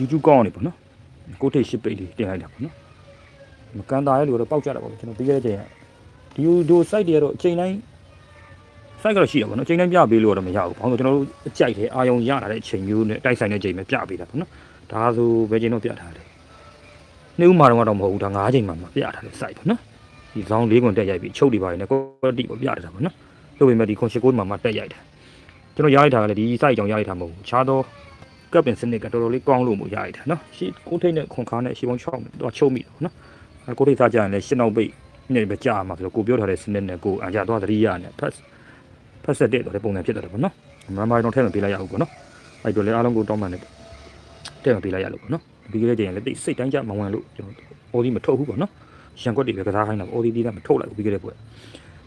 YouTube ကောင်းနေပေါ့နော်ကိုထိတ်ရှစ်ပိတ်လေးတင်လိုက်တာပေါ့နော်မကန်တာရဲ့လူကတော့ပေါက်ကြတာပေါ့ကျွန်တော်ပြီးခဲ့တဲ့ချိန်ကဒီဒို site တွေကတော့အချိန်တိုင်း site ကတော့ရှိတာပေါ့နော်အချိန်တိုင်းပြပေးလို့တော့မရဘူးဘာလို့ကျွန်တော်တို့အကြိုက်တယ်အာယုံရလာတဲ့အချိန်မျိုးနဲ့တိုက်ဆိုင်တဲ့အချိန်ပဲပြပေးတာပေါ့နော်ဒါဆိုဘယ်ချိန်တော့ပြထားတယ်နေ့ဦးမှာတော့မဟုတ်ဘူးဒါ9ချိန်မှမပြထားတဲ့ site ပေါ့နော်ဒီဇောင်းလေးကွန်တက်ရိုက်ပြီးချုပ်တွေပါတယ်နဲ့ quality ကိုပြထားတာပေါ့နော်လို့ပေမဲ့ဒီ control မှာမှတက်ရိုက်တယ်ကျွန်တော်ရလိုက်တာကလည်းဒီ site ကြောင့်ရလိုက်တာမဟုတ်ဘူးခြားတော့ ကပ်ပင်စနစ်ကတော်တော်လေးကောင်းလို့မို့ရရတာနော်ရှေ့ကိုထိတ်နဲ့ခွန်ခါနဲ့ရှေ့ပေါင်း6နဲ့တော့ချုပ်မိတယ်နော်အဲကိုထိတ်စားကြရင်လည်းရှင်းနောက်ပိတ်နဲ့ပဲကြာမှာဆိုတော့ကိုပြောထားတဲ့စနစ်နဲ့ကိုအကြတော့သတိရနဲ့ဖတ်ဖတ်ဆက်တဲ့တော့လေပုံစံဖြစ်တယ်ပေါ့နော်မမတော့ထဲမှာပေးလိုက်ရအောင်ပေါ့နော်အဲ့တော့လေအားလုံးကိုတောင်းပန်နေတဲ့မှာပေးလိုက်ရလို့ပေါ့နော်ဒီကလေးကျရင်လည်းတိတ်စိတ်တိုင်းကြမဝင်လို့ကျွန်တော်အော်ဒီမထုတ်ဘူးပေါ့နော်ရန်ကွက်တွေပဲကစားခိုင်းတာအော်ဒီတီးတာမထုတ်လိုက်ဘူးပြီးခဲ့တဲ့ပွဲ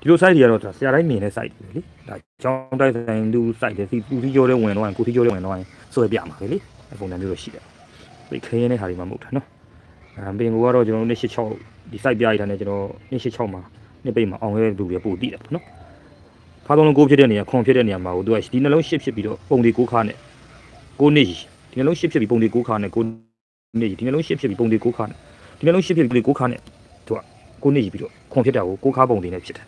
ဒီလို site တွေကတော့ဆရာတိုင်းမြင်တဲ့ site တွေလေဒါကြောင်းတိုက်ဆိုင်လူ site တွေစီပူစီကျော်တဲ့ဝင်တော့ကိုစီကျော်တဲ့ဝင်တော့ဆွဲပြမှာပဲလေအပုံစံမျိုးတော့ရှိတယ်ပိတ်ခရဲတဲ့ဟာတွေမှမဟုတ်တာနော်အဲပင်ကိုကတော့ကျွန်တော်တို့286ဒီ site ပြရတဲ့နဲ့ကျွန်တော်286မှာနှစ်ပိတ်မှာအောင်ရဲလူတွေပို့တည်တယ်ပေါ့နော်ဖားသုံးလုံးကိုဖြစ်တဲ့နေရာခွန်ဖြစ်တဲ့နေရာမှာကိုသူကဒီနှလုံးရှစ်ဖြစ်ပြီးတော့ပုံဒီကိုခါနဲ့ကိုနေကြီးဒီနှလုံးရှစ်ဖြစ်ပြီးပုံဒီကိုခါနဲ့ကိုနေကြီးဒီနှလုံးရှစ်ဖြစ်ပြီးပုံဒီကိုခါနဲ့ဒီနှလုံးရှစ်ဖြစ်ပြီးကိုခါနဲ့သူကကိုနေကြီးပြီးတော့ခွန်ဖြစ်တာကိုကိုခါပုံဒီနဲ့ဖြစ်တယ်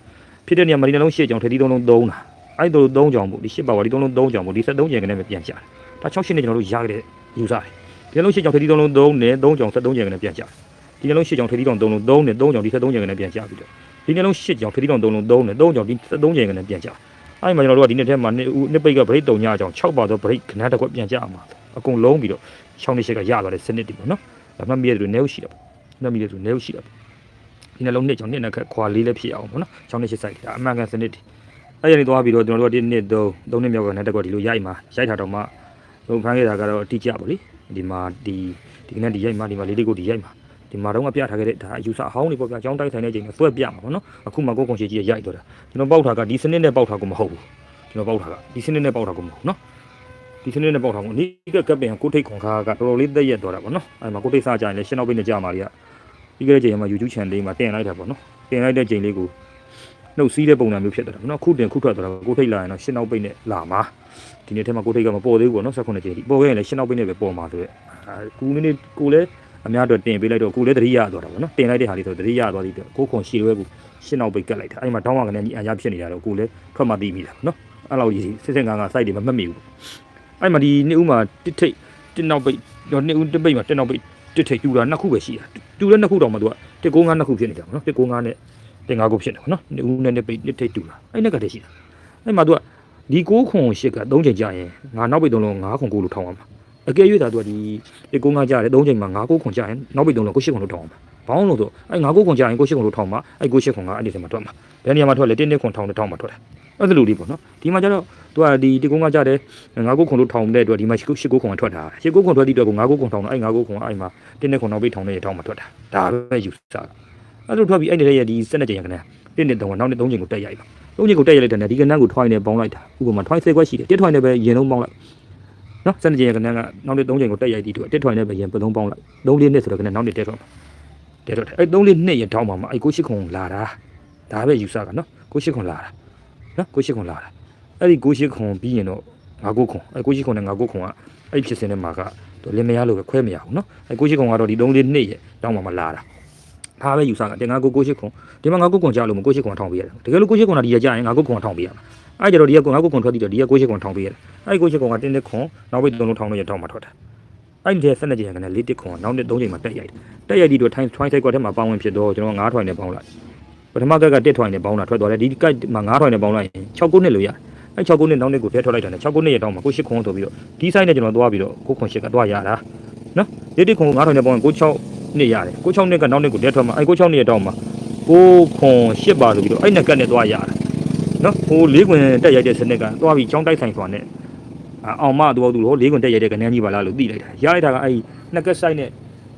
ဖြစ်တဲ့နေရာမှာဒီနှလုံးရှစ်ကြောင်ထက်ဒီသုံးလုံးသုံးတာအဲ့ဒါသုံးကြောင်ပို့ဒီရှစ်ပါဝါဒီသုံးလုံးသုံးကြောင်ပို့ဒီ73ကျန်ကနေပဲပြန်ကြတယ်ဒါ6ရှစ်နဲ့ကျွန်တော်တို့ရခဲ့တဲ့ယူစားတယ်ဒီနှလုံးရှစ်ကြောင်ထက်ဒီသုံးလုံးသုံးနဲ့3ကြောင်73ကျန်ကနေပြန်ကြတယ်ဒီနှလုံးရှစ်ကြောင်ထက်ဒီသုံးလုံးသုံးနဲ့3ကြောင်ဒီ73ကျန်ကနေပြန်ကြပြီးတော့ဒီနှလုံးရှစ်ကြောင်ထက်ဒီသုံးလုံးသုံးနဲ့3ကြောင်ဒီ73ကျန်ကနေပြန်ကြအဲ့မှာကျွန်တော်တို့ကဒီနေ့ထဲမှာနှစ်ဦးနှစ်ပိတ်ကဗရိတ်တုံညကြောင်6ပါတော့ဗရိတ်ခဏတစ်ခွက်ပြန်ကြအောင်ပါအကုန်လုံးပြီးတော့6နှစ်ရှစ်ကရသွားတဲ့စနစ်တွေပေါ့နော်ဒါမှမရတဲ့နေဦးရှိတာပေါ့နှက်မိတဲ့သူနေဦးရှိတာပေါ့ ဒီနှလုံးနှစ်ကြောင်နှစ်နှစ်ခက်ခွာလေးလည်းဖြစ်အောင်ပေါ့နော်6နှစ်ရှစ်ဆိုင်ဒါအမှန်ကန်စနစ်တွေအဲ့ရနေသွားပြီးတော့ကျွန်တော်တို့ကဒီနှစ်သုံးသုံးနှစ်မြောက်ကနဲ့တက်ကွက်ဒီလိုရိုက်မှာရိုက်ထားတော့မှဟိုဖမ်းခဲ့တာကတော့အတိကျပေါ့လေဒီမှာဒီဒီကနေ့ဒီရိုက်မှာဒီမှာလေးလေးကိုဒီရိုက်မှာဒီမှာတော့ကပြထားခဲ့တဲ့ဒါအယူဆအဟောင်းတွေပေါ့ဗျာအကြောင်းတိုက်ဆိုင်တဲ့ချိန်မှာဆွဲပြမှာပေါ့နော်အခုမှကိုယ်ကုန်ရှိကြီးရိုက်တော့တာကျွန်တော်ပေါက်ထားကဒီစနစ်နဲ့ပေါက်ထားကိုမဟုတ်ဘူးကျွန်တော်ပေါက်ထားကဒီစနစ်နဲ့ပေါက်ထားကိုမဟုတ်နော်ဒီစနစ်နဲ့ပေါက်ထားကိုအနိကကပ်ပင်ကိုထိတ်ခွန်ခါကတော်တော်လေးသက်ရက်သွားတာပေါ့နော်အဲ့မှာကိုထိတ်စားကြရင်လည်းရှင်းနောက်ပိတ်နဲ့ကြာမာတွေက ပြီးခဲ့တဲ့ချိန်မှာ YouTube channel လေးမှာတင်လိုက်တာပေါ့နော်တင်လိုက်တဲ့ချိန်လေးကိုနှုတ်စည်းတဲ့ပုံစံမျိုးဖြစ်သွားတာပေါ့နော်ခုတင်ခုထွက်သွားတာကိုထိတ်လာရင်တော့ရှင်းနောက်ပိတ်နဲ့လာမှာဒီနေ့ထဲမှာကိုထိတ်ကမပေါ်သေးဘူးပေါ့နော်16ချိန်ထိပေါ်ခဲ့ရင်လည်းရှင်းနောက်ပိတ်နဲ့ပဲပေါ်မှာဆိုရက်အာကူနေနေကိုလည်းအများတော့တင်ပေးလိုက်တော့ကိုလည်းတတိယသွားတာပေါ့နော်တင်လိုက်တဲ့ဟာလေးဆိုတတိယသွားပြီးတော့ကိုခွန်ရှည်ရွဲကိုရှင်းနောက်ပိတ်ကတ်လိုက်တာအဲ့မှာတောင်းရကနေကြီးအရာဖြစ်နေတာတော့ကိုလည်းထွက်မှသိမိတာနော်အဲ့လောက်ကြီးစစ်စစ်ငါငါ site တွေမမှတ်မိဘူးအဲ့မှာဒီနှစ်ဦးမှာတစ်ထိတ်တစ်နောက်ပိတ်တော့နှစ်ဦးတစ်ပိတ်မှာတစ်နောက်ပိတ် တစ်ထိတ်တူတာနှစ်ခုပဲရှိတာတူတဲ့နှစ်ခုတော့မှသူကတစ်ကိုးငါးနှစ်ခုဖြစ်နေတာပေါ့နော်တစ်ကိုးငါးနဲ့တင်ငါးခုဖြစ်တယ်ပေါ့နော်နှစ်ဦးနဲ့နှစ်ပိတ်နှစ်ထိတ်တူတာအဲ့နှစ်ကတည်းရှိတာအဲ့မှာသူကဒီကိုးခွန်ရှစ်က၃ချိန်ကြာရင်ငါနောက်ပိတ်သုံးလုံး၅ခွန်ကိုလို့ထောင်းအောင်ပါအကယ်၍သာသူကဒီတစ်ကိုးငါးကြာတယ်၃ချိန်မှာ၅ကိုးခွန်ကြာရင်နောက်ပိတ်သုံးလုံးကိုရှစ်ခွန်လို့ထောင်းအောင်ပါဘောင်းလို့ဆိုအဲ့၅ကိုးခွန်ကြာရင်ကိုရှစ်ခွန်လို့ထောင်းမှာအဲ့ကိုရှစ်ခွန်ကအဲ့ဒီစမှာထွက်မှာဘယ်နေရာမှာထွက်လဲတင်းနှစ်ခွန်ထောင်းတဲ့ထောင်းမှာထွက်တယ်အဲ့ဒါလိုလေးပေါ့နော်ဒီမှာကျတော့ သူကဒီတစ်ကိုးငါးကြာတယ်ငါးကိုးခွန်လို့ထောင်းတဲ့အတွက်ဒီမှာရှစ်ကိုရှစ်ကိုးခွန်ကထွက်တာရှစ်ကိုးခွန်ထွက်သည့်အတွက်ကိုငါးကိုးခွန်ထောင်းတော့အဲ့ငါးကိုးခွန်ကအဲ့မှာတင်းနှစ်ခွန်နောက်ပိတ်ထောင်းတဲ့ထောင်းမှာထွက်တာဒါပဲယူဆတာအဲ့လိုထွက်ပြီးအဲ့ဒီရဲ့ဒီစက်နဲ့ကြရင်ခဏတင်းနှစ်တုံးကနောက်နှစ်သုံးချိန်ကိုတက်ရိုက်ပါသုံးချိန်ကိုတက်ရိုက်လိုက်တဲ့ဒီကနန်းကိုထွိုင်းနေပေါင်းလိုက်တာဥပမာထွိုင်းဆယ်ခွက်ရှိတယ်တစ်ထွိုင်းနဲ့ပဲရင်လုံးပေါင်းလိုက်နော်စက်နဲ့ကြရင်ကနန်းကနောက်နှစ်သုံးချိန်ကိုတက်ရိုက်သည့်အတွက်တစ်ထွိုင်းနဲ့ပဲရင်ပသုံးပေါင်းလိုက်သုံးလေးနှစ်ဆိုတော့ကနန်းနောက်နှစ်တက်ထွက်ပါတက်ထွက်အဲ့သုံးလေးနှစ်ရထောင်းပါမှာအဲ့ကိုရှိခွန်လာတာဒါပဲယူဆကနော်ကိုရှိခွန်လာတာနော်ကိုရှိခွန်လာတာ အဲ့ဒီကိုရှိခွန်ပြီးရင်တော့ငါကိုခွန်အဲ့ကိုရှိခွန်နဲ့ငါကိုခွန်ကအဲ့ဖြစ်စင်းတဲ့မှာကလင်မယားလို့ပဲခွဲမရဘူးနော်အဲ့ကိုရှိခွန်ကတော့ဒီသုံးလေးနှစ်ရတောင်းပါမှာလာတာဒါပဲယူဆကတင်ငါကိုကိုရှိခွန်ဒီမှာငါကိုခွန်ကြလို့မကိုရှိခွန်ထောင်းပေးရတယ်တကယ်လို့ကိုရှိခွန်ကဒီရကြရင်ငါကိုခွန်ထောင်းပေးရမှာအဲ့ကြတော့ဒီကငါကိုခွန်ထွက်ပြီးတော့ဒီကကိုရှိခွန်ထောင်းပေးရတယ်အဲ့ကိုရှိခွန်ကတင်းတစ်ခွန်နောက်ပိတ်သုံးလုံးထောင်းလို့ရထောင်းမှာထွက်တာအဲ့ဒီဆက်နေကြရင်ကလည်းလေးတစ်ခွန်နောက်နှစ်သုံးချိန်မှာတက်ရိုက်တက်ရိုက်ဒီတော့ထိုင်းထွိုင်းဆိုင်ကွက်ထဲမှာပေါင်းဝင်ဖြစ်တော့ကျွန်တော်9ထွိုင်းနဲ့ပေါင်းလိုက်ပထမကက်ကတစ်ထွိုင်းနဲ့ပေါင်းတာထွက်သွားတယ်ဒီကက်မှာ9ထွိုင်းနဲ့ပေါင်းလိုက်ရင်6ခုနှစ်လို့ရတယ် အဲ့6ခုနှစ်နောက်နှစ်ကိုထည့်ထွက်လိုက်တာနဲ့6ခုနှစ်ရတောင်းမှာကိုရှိခွန်ဆိုပြီးတော့ဒီဆိုင်နဲ့ကျွန်တော်သွားပြီးတော့ကိုခွန်ရှိကသွားရတာနော်လေးတစ်ခွန်9ထွိုင်းနဲ့ပေါင်းရင်ကို6နှစ်ရတယ်ကို6နှစ်ကနောက်နှစ်ကိုတက်ထွက်မှာအဲ့ကို6နှစ်ရတောင်းမှာကိုခွန်8ပါဆိုပြီးတော့အဲ့နှစ်ကက်နဲ့သွားရတာနော်ဟိုလေးခွင်တက်ရိုက်တဲ့စနစ်ကသွားပြီးချောင်းတိုက်ဆိုင်ဆိုတာနဲ့အောင်မသူ့သူ့ဟိုလေးခွင်တက်ရိုက်တဲ့ကနန်းကြီးပါလားလို့သိလိုက်တာရလိုက်တာကအဲ့နှစ်ကက်ဆိုင်နဲ့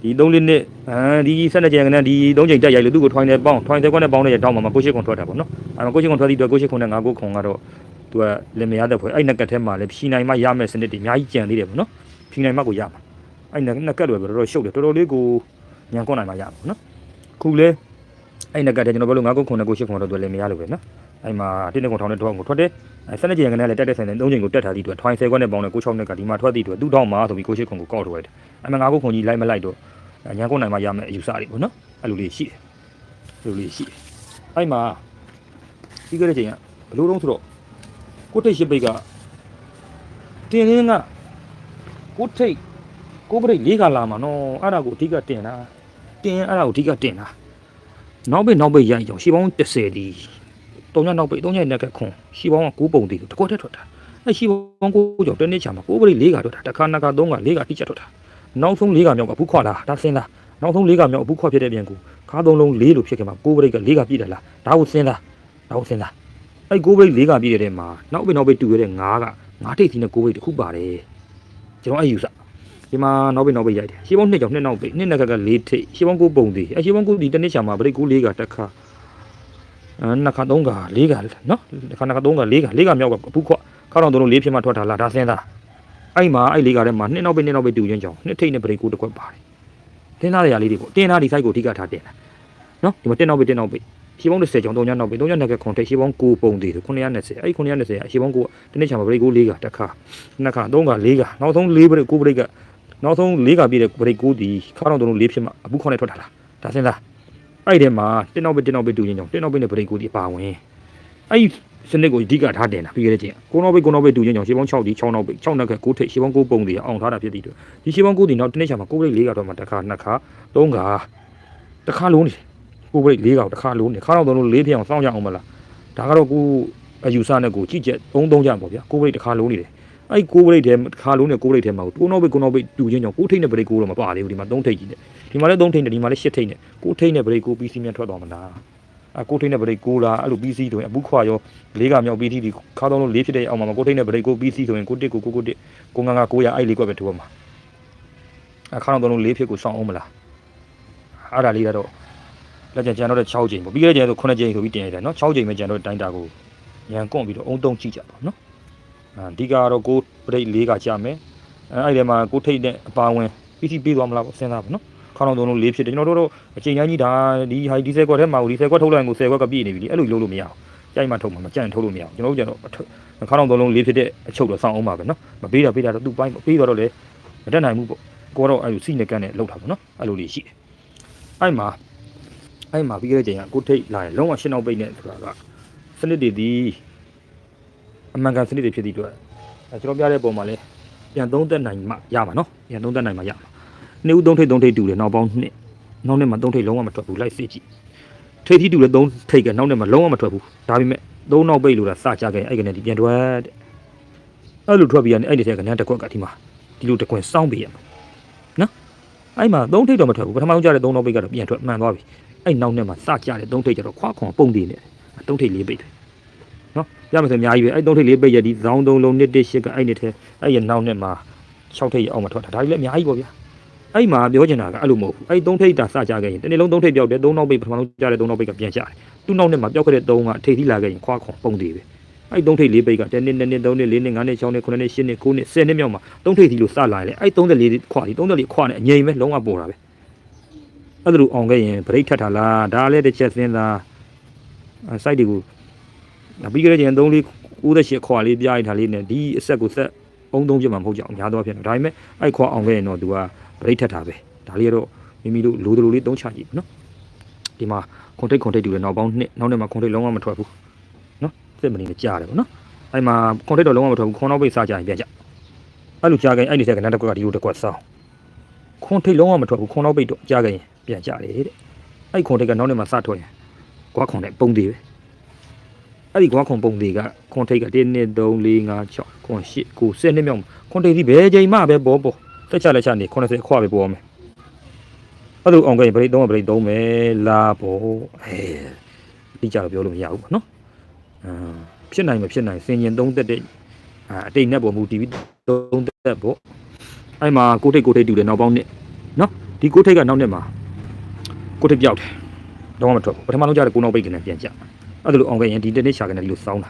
ဒီ3လေးနှစ်အဲဒီ12ကျန်ကနန်းဒီ3ချိန်တက်ရိုက်လို့သူ့ကိုထွိုင်းနေပေါင်းထွိုင်းတဲ့ကွက်နဲ့ပေါင်းတဲ့တောင်းမှာကိုရှိခွန်ထွက်တာပေါ့နော်အဲ့မှာကိုရှိခွန်ထွက်သည့်အတွက်ကိုရှိခွန်နဲ့ငါကိုခွန်ကတော့သူကလင်မယားတဲ့ဖွဲ့အဲ့နှစ်ကက်ထဲမှာလည်းဖြီနိုင်မှရမယ်စနစ်တွေအများကြီးကြံသေးတယ်ပေါ့နော်ဖြီနိုင်မှကိုရမှာအဲ့နှစ်ကက်တွေပဲတော်တော်ရှုပ်တယ်တော်တော်လေးကိုညံကွန်နိုင်မှရမှာပေါ့နော်ခုလဲ အဲ့နှစ်ကက်ထဲကျွန်တော်ပြောလို့ငါကိုခွန်နဲ့ကိုရှိခွန်တော့သူလင်မယားလို့ပဲနော်အဲ့မှာတင်းနေကုန်ထောင်းတဲ့တော့ကိုထွက်တယ်အဲစနစ်ကျင်ကနေလည်းတက်တဲ့ဆိုင်တဲ့၃ချိန်ကိုတက်ထားသည့်အတွက်ထွိုင်း10ခွက်နဲ့ပေါင်းတဲ့6 6နဲ့ကဒီမှာထွက်သည့်အတွက်သူ့တော့မှာဆိုပြီးကိုရှိခွန်ကိုကောက်ထုတ်လိုက်တယ်အဲ့မှာငါကုတ်ခွန်ကြီးလိုက်မလိုက်တော့ညံကုန်းနိုင်မှာရမယ်အယူဆတွေပေါ့နော်အဲ့လိုလေးရှိတယ်အဲ့လိုလေးရှိတယ်အဲ့မှာပြီးခဲ့တဲ့ချိန်ကဘလို့တော့ဆိုတော့ကိုထိတ်ရှိပိတ်ကတင်ရင်းကကိုထိတ်ကိုပရိတ်လေးကလာမှာနော်အဲ့ဒါကိုအဓိကတင်တာတင်ရင်အဲ့ဒါကိုအဓိကတင်တာ နောက်ပိတ်နောက်ပိတ်ရိုက်ကြောင်ရှီပေါင်း30ဒီတုံညနောက်ပိတ်တုံညနဲ့ကခွန်ရှီပေါင်းက9ပုံတီတကောတက်ထွက်တာအဲ့ရှီပေါင်း9ကြောင်တနေ့ချာမှာကိုပရိတ်လေးကထွက်တာတစ်ခါနှစ်ခါသုံးခါလေးကတိကျထွက်တာနောက်ဆုံးလေးကမြောက်ကဘူးခွာလာဒါစင်းလားနောက်ဆုံးလေးကမြောက်ဘူးခွာဖြစ်တဲ့ပြန်ကိုခါသုံးလုံးလေးလို့ဖြစ်ခဲ့မှာကိုပရိတ်ကလေးကပြည့်တယ်လားဒါကိုစင်းလားဒါကိုစင်းလားအဲ့ကိုပရိတ်လေးကပြည့်တဲ့မှာနောက်ပိတ်နောက်ပိတ်တူရတဲ့ငါးကငါးထိပ်စီနဲ့ကိုပရိတ်တစ်ခုပါတယ်ကျွန်တော်အဲ့ယူဆ ဒီမှာနောက်ပိတ်နောက်ပိတ်ရိုက်တယ်ရှေးပေါင်းနှစ်ကြောင်နှစ်နောက်ပိတ်နှစ်နက်ကကလေးထိပ်ရှေးပေါင်းကိုပုံသေးအဲရှေးပေါင်းကိုဒီတစ်နှစ်ချာမှာဗရိတ်ကိုလေးကတစ်ခါအဲနှစ်ခါသုံးခါလေးခါနော်တစ်ခါနှစ်ခါသုံးခါလေးခါလေးခါမြောက်ကဘူးခွခါတော့တို့လေးဖြစ်မှထွက်တာလားဒါစင်းသားအဲ့မှာအဲ့လေးခါထဲမှာနှစ်နောက်ပိတ်နှစ်နောက်ပိတ်တူချင်းကြောင်နှစ်ထိပ်နဲ့ဗရိတ်ကိုတစ်ခွက်ပါတယ်တင်းသားရရာလေးတွေပေါ့တင်းသားဒီ site ကိုအဓိကထားတင်တာနော်ဒီမှာတင်းနောက်ပိတ်တင်းနောက်ပိတ်ရှေးပေါင်း30ကြောင်3ညနောက်ပိတ်3ညနောက်ကခွန်ထိပ်ရှေးပေါင်း9ပုံသေးဆို920အဲ့920အရှေးပေါင်း9တစ်နှစ်ချာမှာဗရိတ်ကိုလေးခါတစ်ခါနှစ်ခါသုံးခါလေးခါနောက်ဆုံးလေးဗရိတ်ကိုဗရိတ်က နောက်ဆုံးလေးကပြည့်တဲ့ဘရိတ်ကိုဒီခါတော့တုံးလေးဖြစ်မှအခုခေါနဲ့ထွက်တာလားဒါစင်းသားအဲ့ဒီမှာတင်းနောက်ပဲတင်းနောက်ပဲတူချင်းကြောင့်တင်းနောက်ပဲနဲ့ဘရိတ်ကိုဒီအပါဝင်အဲ့ဒီစနစ်ကိုအဓိကထားတင်တာပြီးခဲ့တဲ့ချိန်ကိုနောက်ပဲကိုနောက်ပဲတူချင်းကြောင့်ရှေးပေါင်း6ဒီ6နောက်ပဲ6နောက်က9ထိပ်ရှေးပေါင်း9ပုံဒီအောင်ထားတာဖြစ်ပြီးတော့ဒီရှေးပေါင်း9ဒီနောက်တစ်နေ့ချာမှာ9ဘရိတ်၄ကတော့မှတစ်ခါနှစ်ခါသုံးခါတစ်ခါလုံးနေ9ဘရိတ်၄ကောင်တစ်ခါလုံးနေခါတော့တုံးလို့၄ဖြစ်အောင်စောင့်ကြအောင်မလားဒါကတော့ကိုအယူဆနဲ့ကိုကြည့်ချက်3 3ကြပေါ့ဗျာ9ဘရိတ်တစ်ခါလုံးနေတယ် အဲ့ကိုးဘရိတ်ထဲတစ်ခါလုံးနဲ့ကိုးဘရိတ်ထဲမှာကိုနောက်ဘိတ်ကိုနောက်ဘိတ်တူချင်းကြောင့်ကိုးထိတ်နဲ့ဘရိတ်ကိုးတော့မပါသေးဘူးဒီမှာသုံးထိတ်ကြီးနဲ့ဒီမှာလည်းသုံးထိတ်နဲ့ဒီမှာလည်းရှစ်ထိတ်နဲ့ကိုးထိတ်နဲ့ဘရိတ်ကိုး PC မြန်ထွက်သွားမှာလားအကိုးထိတ်နဲ့ဘရိတ်ကိုးလားအဲ့လို PC ဆိုရင်အပူခွာရောလေးကမြောက် PT ဒီခါတော့လို့လေးဖြစ်တဲ့အောက်မှာကိုးထိတ်နဲ့ဘရိတ်ကိုး PC ဆိုရင်ကိုတစ်ကိုကိုကိုတစ်ကိုငါငါ900အဲ့လေးကွက်ပဲထိုးမှာအခါတော့လို့လေးဖြစ်ကိုစောင်းအောင်မလားအဲ့ဒါလေးကတော့လက်ကျန်ကျန်တော့6ချိန်ပေါ့ပြီးခဲ့တဲ့ကျန်ဆို9ချိန်ဆိုပြီးတင်ရတယ်နော်6ချိန်ပဲကျန်တော့တိုင်းတာကိုရန်ကွန့်ပြီးတော့အုံတုံးကြည့်ကြပါနော် အဓိကတော့ကိုပရိတ်၄ကကြာမယ်အဲအဲ့ဒီမှာကိုထိတ်တဲ့အပါဝင် PC ပေးသွားမလားပေါ့စဉ်းစားပါနော်ခေါင်းအောင်သုံးလုံး၄ဖြစ်တယ်ကျွန်တော်တို့အချိန်တိုင်းကြီးဒါဒီဟာဒီဆယ်ကွက်ထဲမှာဒီဆယ်ကွက်ထုတ်လိုက်ရင်ကိုဆယ်ကွက်ကပြည့်နေပြီလေအဲ့လိုလုပ်လို့မရအောင်ကြိုက်မှထုတ်မှာမကြံ့ထုတ်လို့မရအောင်ကျွန်တော်တို့ကျတော့ခေါင်းအောင်သုံးလုံး၄ဖြစ်တဲ့အချုပ်တော့စောင့်အောင်ပါပဲနော်မပေးတာပေးတာတော့သူ့ပိုင်းပေးတော့လေမတက်နိုင်ဘူးပေါ့ကိုတော့အဲ့လိုစီနေကန်နဲ့လောက်တာပေါ့နော်အဲ့လိုလေးရှိတယ်အဲ့မှာအဲ့မှာပြီးခဲ့တဲ့ချိန်ကကိုထိတ်လာရင်လုံးဝရှင်းအောင်ပိတ်နေဆိုတာကစနစ်တွေဒီ အမှန်ကန်စနစ်တွေဖြစ်သည့်အတွက်အဲကျွန်တော်ပြတဲ့ပုံမှာလည်းပြန်သုံးသက်နိုင်မှရမှာနော်ပြန်သုံးသက်နိုင်မှရမှာနှစ်ဦးသုံးထိပ်သုံးထိပ်တူတယ်နောက်ပေါင်းနှစ်နောက်နှစ်မှာသုံးထိပ်လုံးဝမထွက်ဘူးလိုက်စစ်ကြည့်ထိပ်ထီးတူတယ်သုံးထိပ်ကနောက်နှစ်မှာလုံးဝမထွက်ဘူးဒါပေမဲ့သုံးနောက်ပိတ်လို့တာစကြခဲ့အဲ့ကနေဒီပြန်ထွက်တဲ့အဲ့လိုထွက်ပြီးရင်အဲ့ဒီထဲကနန်းတစ်ခွက်ကဒီမှာဒီလိုတစ်ခွင်စောင်းပေးရမှာနော်အဲ့မှာသုံးထိပ်တော့မထွက်ဘူးပထမဆုံးကြတဲ့သုံးနောက်ပိတ်ကတော့ပြန်ထွက်မှန်သွားပြီအဲ့နောက်နှစ်မှာစကြတဲ့သုံးထိပ်ကျတော့ခွာခွန်ပုံတည်နေတယ်သုံးထိပ်လေးပိတ်တယ် နော်ရမယ်ဆိုအများကြီးပဲအဲ့သုံးထိပ်လေးပိတ်ရဒီဇောင်းသုံးလုံးနှစ်တစ်ရှစ်ကအဲ့နှစ်ထဲအဲ့ရနောက်နှစ်မှာ6ထိပ်ရအောင်မထွက်တာဒါကြီးလည်းအများကြီးပေါ့ဗျာအဲ့မှာပြောချင်တာကအဲ့လိုမဟုတ်ဘူးအဲ့သုံးထိပ်တာစကြခဲ့ရင်တနေ့လုံးသုံးထိပ်ပြောက်တယ်သုံးနောက်ပိတ်ပထမဆုံးကြတဲ့သုံးနောက်ပိတ်ကပြန်ကြတယ်သူ့နောက်နှစ်မှာပြောက်ခဲ့တဲ့သုံးကထိပ်သီးလာခဲ့ရင်ခွာခွန်ပုံသေးပဲအဲ့သုံးထိပ်လေးပိတ်ကတနေ့နှစ်နှစ်သုံးနှစ်လေးနှစ်ငါးနှစ်၆နှစ်ခုနှစ်နှစ်ရှစ်နှစ်ကိုးနှစ်ဆယ်နှစ်မြောက်မှာသုံးထိပ်သီးလို့စလာရင်လေအဲ့34ခွာဒီ34ခွာနဲ့အငြိမ်ပဲလုံးဝပေါ်တာပဲအဲ့ဒါလိုအောင်ခဲ့ရင်ဗရိတ်ထက်တာလားဒါလည်းတစ်ချက်စဉ်းစား site တွေကို ဒါပြီးကြတဲ့ချိန်3လေး98ခွာလေးပြရထားလေးနဲ့ဒီအဆက်ကိုဆက်အုံသုံးပြမှာမဟုတ်ကြအောင်များတော့ဖြစ်တယ်ဒါပေမဲ့အဲ့ခွာအောင်ခဲ့ရင်တော့ तू ကဗရိတ်ထက်တာပဲဒါလေးကတော့မိမိတို့လိုတလိုလေးသုံးချကြည့်နော်ဒီမှာခွန်ထိတ်ခွန်ထိတ်တူတယ်နောက်ပေါင်းနှစ်နောက်နှစ်မှာခွန်ထိတ်လုံးဝမထွက်ဘူးနော်စစ်မနေနဲ့ကြားတယ်ပေါ့နော်အဲ့မှာခွန်ထိတ်တော့လုံးဝမထွက်ဘူးခွန်နောက်ပိတ်စားကြရင်ပြန်ကြအဲ့လိုကြားကြရင်အဲ့ဒီဆက်ကနန်းတစ်ကွက်ကဒီလိုတစ်ကွက်စောင်းခွန်ထိတ်လုံးဝမထွက်ဘူးခွန်နောက်ပိတ်တော့ကြားကြရင်ပြန်ကြတယ်တဲ့အဲ့ခွန်ထိတ်ကနောက်နှစ်မှာစထွက်ရင်ကွာခွန်နဲ့ပုံသေးပဲ အဲ့ဒီကွာခွန်ပုံတွေကခွန်ထိတ်က1 2 3 4 5 6ခွန်8 9 10နှစ်မြောက်မှာခွန်ထိတ်ဒီဘယ်ချိန်မှပဲပေါ်ပေါ်တက်ချလက်ချနေ80အခွပဲပေါ်မယ်အဲ့လိုအောင်ကြရင်ဗရိတ်3ဗရိတ်3ပဲလာပေါ်အဲတိကျတော့ပြောလို့မရဘူးပေါ့နော်အာဖြစ်နိုင်မဖြစ်နိုင်စင်ရင်3သက်တဲ့အာအတိတ်နဲ့ပေါ်မူတည်ပြီး3သက်ပေါ့အဲ့မှာကိုထိတ်ကိုထိတ်တူတယ်နောက်ပေါင်းနှစ်နော်ဒီကိုထိတ်ကနောက်နှစ်မှာကိုထိတ်ပြောက်တယ်တော့မထွက်ဘူးပထမဆုံးကြတဲ့ကိုနောက်ပိတ်ကနေပြန်ကြ အဲ့ဒါလိုအောင်ခဲ့ရင်ဒီတနေ့ရှာကနေဒီလိုစောင်းတာ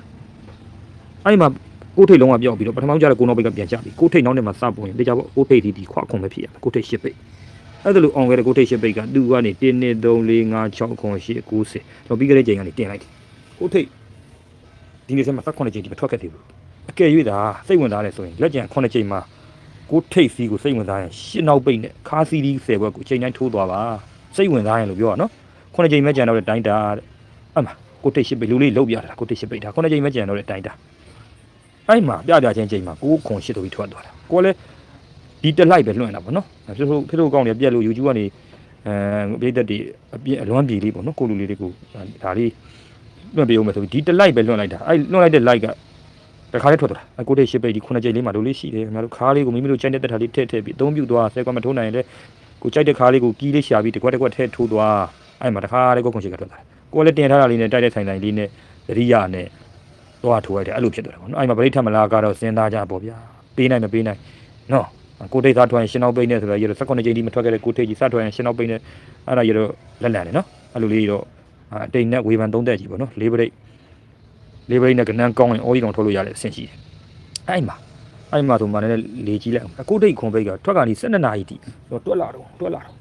အဲ့ဒီမှာကိုထိတ်လုံးဝပြောက်ပြီးတော့ပထမဆုံးကျတဲ့ကိုနောက်ပိတ်ကပြန်ချပြီးကိုထိတ်နောက်နဲ့မှာစပွင့်တေချာပေါ့ကိုထိတ်ဒီဒီခွာခွန်ပဲဖြစ်ရကိုထိတ်ရှစ်ပိတ်အဲ့ဒါလိုအောင်ခဲ့တဲ့ကိုထိတ်ရှစ်ပိတ်ကသူကနေ1 2 3 4 5 6 9 10 90တော့ပြီးခဲ့တဲ့ချိန်ကနေတင်လိုက်တယ်ကိုထိတ်ဒီနေ့ထဲမှာ18ချိန်ဒီမထွက်ခဲ့သေးဘူးအကယ်၍သာစိတ်ဝင်စားတယ်ဆိုရင်လက်ကျန်9ချိန်မှာကိုထိတ်စီးကိုစိတ်ဝင်စားရင်ရှင်းနောက်ပိတ်နဲ့ခါစီဒီ10ဘွက်ကိုချိန်တိုင်းထိုးသွားပါစိတ်ဝင်စားရင်လို့ပြောရနော်9ချိန်မဲ့ကျန်တော့တဲ့တိုင်းတာတဲ့အမှ ကိုထိတ်ရှစ်ပိတ်လူလေးလုတ်ပြတာကိုထိတ်ရှစ်ပိတ်ဒါ9ချိန်မဲ့ကျန်တော့တဲ့တိုင်းတာအဲ့မှာပြပြချင်းချိန်မှာကိုခွန်ရှစ်တို့ပြီးထွက်သွားတာကိုလည်းဒီတလိုက်ပဲလွှင့်တာပေါ့နော်ဖြစ်လို့ဖြစ်လို့ကောင်းတယ်ပြက်လို့ YouTube ကနေအဲပြည်သက်တွေအပြည့်အလွမ်းပြေလေးပေါ့နော်ကိုလူလေးတွေကိုဒါလေးလွှင့်ပေးအောင်မယ်ဆိုပြီးဒီတလိုက်ပဲလွှင့်လိုက်တာအဲ့လွှင့်လိုက်တဲ့ like ကတခါလေးထွက်သွားတာအကိုတိတ်ရှစ်ပိတ်ဒီခုနှစ်ကြိမ်လေးမှာလိုလေးရှိတယ်ခင်ဗျားတို့ခါလေးကိုမိမိတို့ကြိုက်တဲ့တက်တာလေးထည့်ထည့်ပြီးအသုံးပြုသွားဆဲကွက်မထိုးနိုင်ရင်လည်းကိုကြိုက်တဲ့ခါလေးကိုကီးလေးရှာပြီးတကွက်တကွက်ထည့်ထိုးသွားအဲ့မှာတခါလေးကိုခွန်ရှိကထွက်သွားတယ် ကိုကလည်းတင်ထားတာလေးနဲ့တိုက်တဲ့ဆိုင်ဆိုင်လေးနဲ့သတိရနဲ့တော့ထိုးရတယ်အဲ့လိုဖြစ်သွားတယ်ပေါ့နော်အဲ့မှာဗရိတ်ထက်မလားကတော့စဉ်းစားကြပေါ့ဗျာပေးနိုင်မပေးနိုင်နော်ကိုတိတ်သားထွင်ရှင်းအောင်ပိတ်နေဆိုတော့ရတော့16ကြိမ်ဒီမထွက်ခဲ့တဲ့ကိုထိတ်ကြီးစထွင်ရှင်းအောင်ပိတ်နေအဲ့ဒါရတော့လက်လန်တယ်နော်အဲ့လိုလေးတော့အတိန်နဲ့ဝေဖန်သုံးသက်ကြီးပေါ့နော်လေးပရိတ်လေးပရိတ်နဲ့ကနန်းကောင်းရင်အော်ကြီးကောင်ထုတ်လို့ရတဲ့အဆင့်ရှိတယ်အဲ့မှာအဲ့မှာဆိုမှလည်းလေကြီးလိုက်အောင်ကိုတိတ်ခွန်ပိတ်ကထွက်ကနေ12နာရီတိတော့တွက်လာတော့တွက်လာတော့